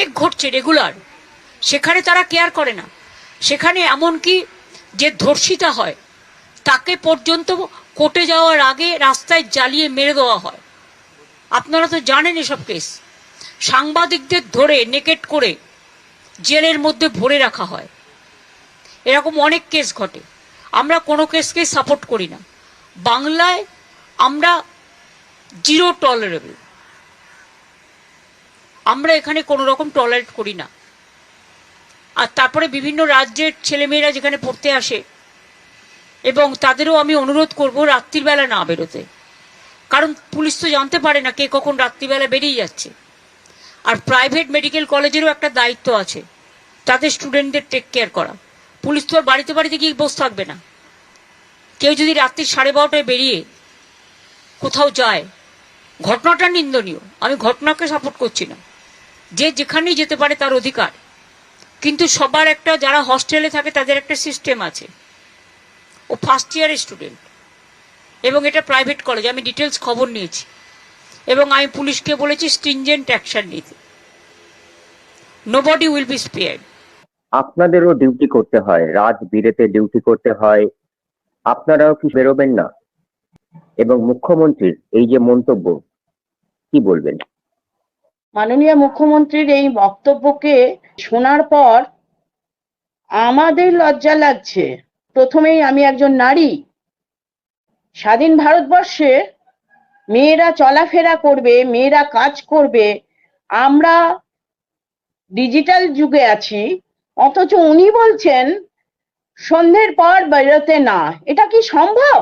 অনেক ঘটছে রেগুলার সেখানে তারা কেয়ার করে না। সেখানে এমনকি যে ধর্ষিতা হয়, তাকে পর্যন্ত কোর্টে যাওয়ার আগে রাস্তায় জ্বালিয়ে মেরে দেওয়া হয়। আপনারা তো জানেন এসব কেস সাংবাদিকদের ধরে নেকেট করে জেলের মধ্যে ভরে রাখা হয়। এরকম অনেক কেস ঘটে। আমরা কোনো কেসকে সাপোর্ট করি না। বাংলায় আমরা জিরো টলারেবল আমরা এখানে কোনো রকম টলারেট করি না। আর তারপরে বিভিন্ন রাজ্যের ছেলেমেয়েরা যেখানে পড়তে আসে, এবং তাদেরও আমি অনুরোধ করব রাত্রিবেলা না বেরোতে। কারণ পুলিশ তো জানতে পারে না কে কখন রাত্রিবেলা বেরিয়ে যাচ্ছে। আর প্রাইভেট মেডিকেল কলেজেরও একটা দায়িত্ব আছে, তাদের স্টুডেন্টদের টেক কেয়ার করা। পুলিশ তো আর বাড়িতে বাড়িতে গিয়ে বসে থাকবে না। কেউ যদি রাত্রি সাড়ে বারোটায় বেরিয়ে কোথাও যায়, ঘটনাটা নিন্দনীয়। আমি ঘটনাকে সাপোর্ট করছি না। যে যেখানেই যেতে পারে তার অধিকার। কিন্তু সবার একটা, যারা হস্টেলে থাকে, তাদের একটা সিস্টেম আছে। ও ফার্স্ট ইয়ারের স্টুডেন্ট এবং এটা প্রাইভেট কলেজ আমি ডিটেলস খবর নিয়েছি। এবং আমি পুলিশকে বলেছি স্ট্রিনজেন্ট অ্যাকশন নিতে। নোবডি উইল বি স্পেয়ার্ড আপনাদেরও ডিউটি করতে হয়। রাত বিরেতে ডিউটি করতে হয়। আপনারাও কি বেরোবেন না? এবং মুখ্যমন্ত্রীর এই যে মন্তব্য, কি বলবেন? মাননীয় মুখ্যমন্ত্রীর এই বক্তব্যকে শোনার পর আমাদের লজ্জা লাগছে। প্রথমেই আমি একজন নারী। স্বাধীন ভারতবর্ষে মেয়েরা চলাফেরা করবে, মেয়েরা কাজ করবে। আমরা ডিজিটাল যুগে আছি, অথচ উনি বলছেন, সন্ধ্যের পর বেরোতে না। এটা কি সম্ভব?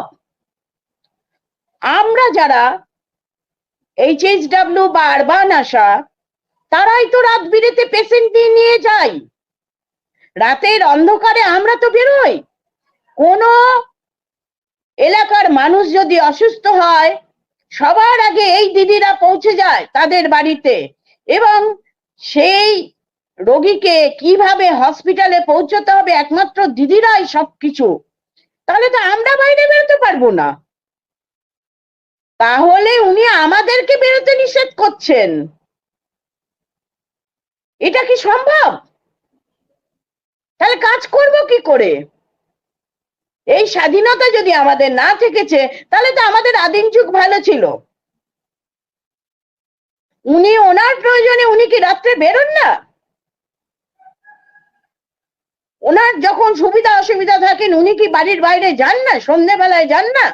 আমরা যারা এইচএইচডব্লিউ বা আরবান আশা তারাই তো রাত বিরেতে পেশেন্ট দিয়ে নিয়ে যাই রাতের অন্ধকারে আমরা তো বেরোই। কোন এলাকার মানুষ যদি অসুস্থ হয়, সবার আগে এই দিদিরা পৌঁছে যায় তাদের বাড়িতে এবং সেই রোগীকে কীভাবে হসপিটালে পৌঁছতে হবে একমাত্র দিদিরাই সবকিছু। তাহলে তো আমরা বাইরে বেরোতে পারব না। তাহলে উনি আমাদেরকে বেরোতে নিষেধ করছেন। এটা কি সম্ভব? তাহলে কাজ করব কি করে? এই স্বাধীনতা যদি আমাদের না থেকেছে, তাহলে তো আমাদের আদিম যুগ ভালো ছিল। উনি ওনার প্রয়োজনে উনি কি রাত্রে বেরোন না? ওনার যখন সুবিধা অসুবিধা থাকেন, উনি কি বাড়ির বাইরে যান না? সন্ধ্যেবেলায় যান না?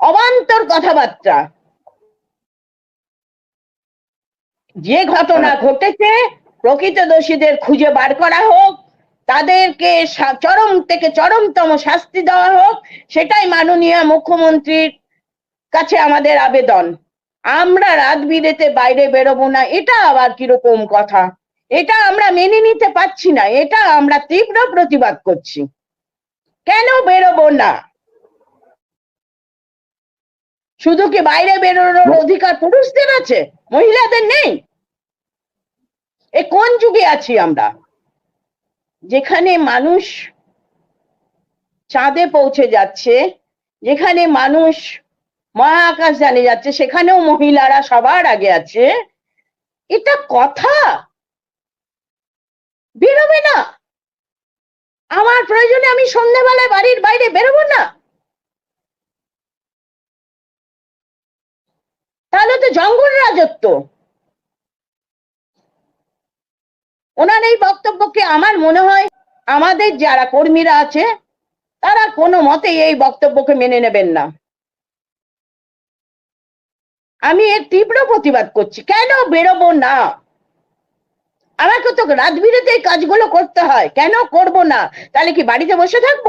অবান্তর কথাবার্তা। যে ঘটনা ঘটেছে, প্রকৃত দোষীদের খুঁজে বার করা হোক, তাদেরকে চরম থেকে চরমতম শাস্তি দেওয়া হোক, সেটাই মাননীয় মুখ্যমন্ত্রীর কাছে আমাদের আবেদন। আমরা রাত বিরেতে বাইরে বেরোবো না, এটা আবার কীরকম কথা? এটা আমরা মেনে নিতে পারছি না, এটা আমরা তীব্র প্রতিবাদ করছি। কেন বেরোবো না? শুধু কি বাইরে বেরোনোর অধিকার পুরুষদের আছে? মহিলাদের নেই? এ কোন যুগে আছি আমরা? যেখানে মানুষ চাঁদে পৌঁছে যাচ্ছে যেখানে মানুষ মহাকাশ জানে যাচ্ছে সেখানেও মহিলারা সবার আগে আছে। এটা কথা? বেরোবে না। আমার প্রয়োজনে আমি সন্ধ্যাবেলায় বাড়ির বাইরে বেরোবো না। জঙ্গল রাজত্ব। ওনার এই বক্তব্যকে আমার মনে হয় আমাদের যারা কর্মীরা আছে, তারা কোনো মতে এই বক্তব্যকে মেনে নেবেন না। আমি এর তীব্র প্রতিবাদ করছি। কেন বেরোবো না? আমাকে তো রাত বিরেতে এই কাজগুলো করতে হয়। কেন করব না? তাহলে কি বাড়িতে বসে থাকব?